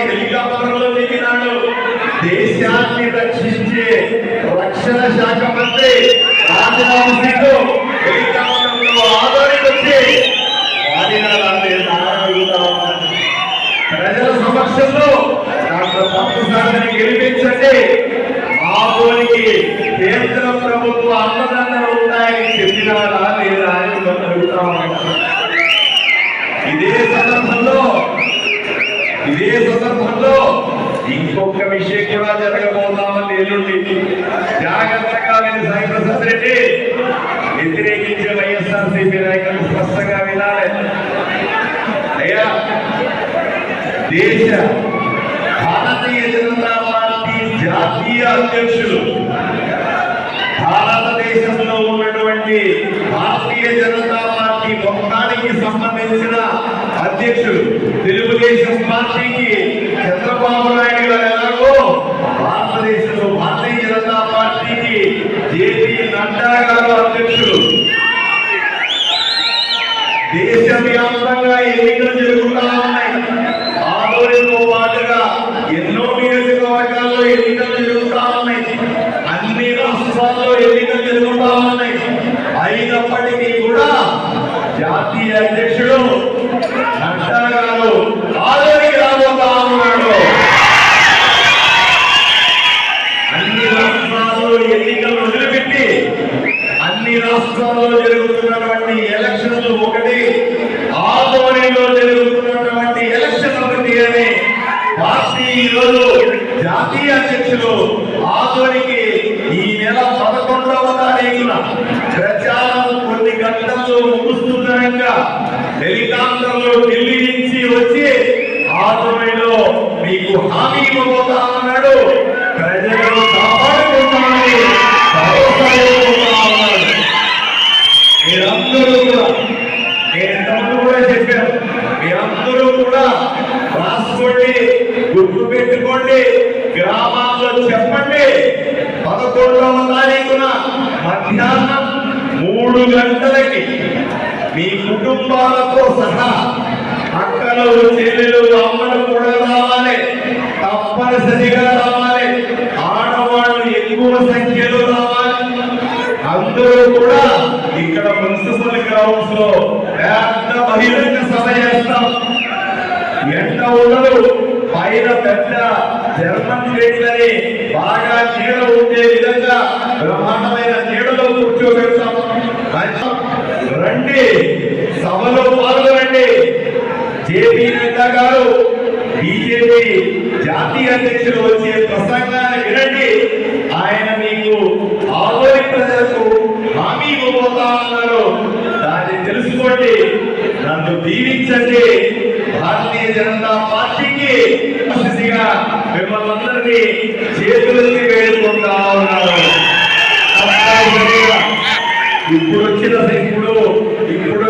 హెలికాప్టర్లో దేశాన్ని రక్షించే రక్షణ శాఖ మంత్రి రాజనాథ్ సింగ్ హెలికాప్టర్లో ఆదరించే ప్రజల సమక్షంలో డాక్టర్ పప్పుసారిని గెలిపించండి. ఆపోలికి కేంద్ర ప్రభుత్వ అన్నదండలు ఉన్నాయని చెప్పినారా లేదా అని అడుగుతా ఇదే సందర్భంలో ఇదే సందర్భంలో ఇంకొక విషయం కూడా జరగబోతామని ఎల్లుండి. జాగ్రత్తగా విని సాయి ప్రసాద్ రెడ్డి వ్యతిరేకించే వైఎస్ఆర్సీపీ నాయకులు స్పష్టంగా వినాలి. అయ్యా దేశ భారతీయ జనతా పార్టీ జాతీయ అధ్యక్షులు భారతదేశంలో ఉన్నటువంటి భారతీయ జనతా పార్టీ మొత్తానికి సంబంధించిన అధ్యక్షులు తెలుగుదేశం పార్టీకి చంద్రబాబు నాయుడు గారు ఎలాగో భారతదేశంలో భారతీయ జనతా పార్టీకి జేపీ నడ్డా గారు అధ్యక్షులు. దేశవ్యాప్తంగా ఎన్నికలు జరుగుతా ఉన్నాయి. ఆదోళనతో పాటుగా ఎన్నో నియోజకవర్గాల్లో ఎన్నికలు జరుగుతా ఉన్నాయి. అన్ని రాష్ట్రాల్లో ఎన్నికలు జరుగుతా ఉన్నాయి. అయినప్పటికీ కూడా జాతీయ అధ్యక్షుడు నడ్డా గారు ఆదోళనకి రాబోతా ఉన్నాడు అన్ని రాష్ట్రాల్లో ఎన్నికలు వదిలిపెట్టి అన్ని రాష్ట్రాల్లో జరుగుతున్నటువంటి ఎలక్షన్లు ఒకటి ఆధ్వర్యంలో జరుగుతున్నటువంటి ఎలక్షన్ ఒకటి అని పార్టీ ఈరోజు జాతీయ అధ్యక్షులు ఆధ్వర్యకి ఈ నెల పదకొండవ తారీఖున ప్రచారం కొన్ని గంటల్లో ముగుస్తుందనగా హెలికాప్టర్లో ఢిల్లీ నుంచి వచ్చి ఆధ్వర్యంలో మీకు హామీ ఇవ్వబోతామన్నాడు చెప్పండి. పదకొండవ తారీఖున మధ్యాహ్నం మూడు గంటలకి మీ కుటుంబాలతో సహా అక్కలు చెల్లెలు అమ్మలు కూడా రావాలి. తప్పనిసరిగా రావాలి. ఆడవాళ్ళు ఎక్కువ సంఖ్యలో రావాలి. అందరూ కూడా ఇక్కడ మున్సిపల్ గ్రౌండ్స్లో పెద్ద బహిరంగ సభ చేస్తాం. ఎంత ఉండదు? పైన పెద్ద జర్మన్ గేట్లని బాగా నీడ ఉండే విధంగా బ్రహ్మాండమైన నీడలో కూర్చోబెడతాం. రండి సభలో పాల్గొనండి. జేపీ నడ్డా గారు బీజేపీ జాతీయ అధ్యక్షులు వచ్చే ప్రసంగాన్ని వినండి. ఆయన మీకు ఆదోని ప్రజలకు హామీ ఇవ్వబోతా ఉన్నారు. దాన్ని తెలుసుకోండి. నన్ను దీవించండి. భారతీయ జనతా పార్టీకి మనిషిగా మిమ్మల్ని అందరినీ చేతులెత్తి వేడుకుంటా ఉన్నారు ఇప్పుడు వచ్చిన ఇప్పుడు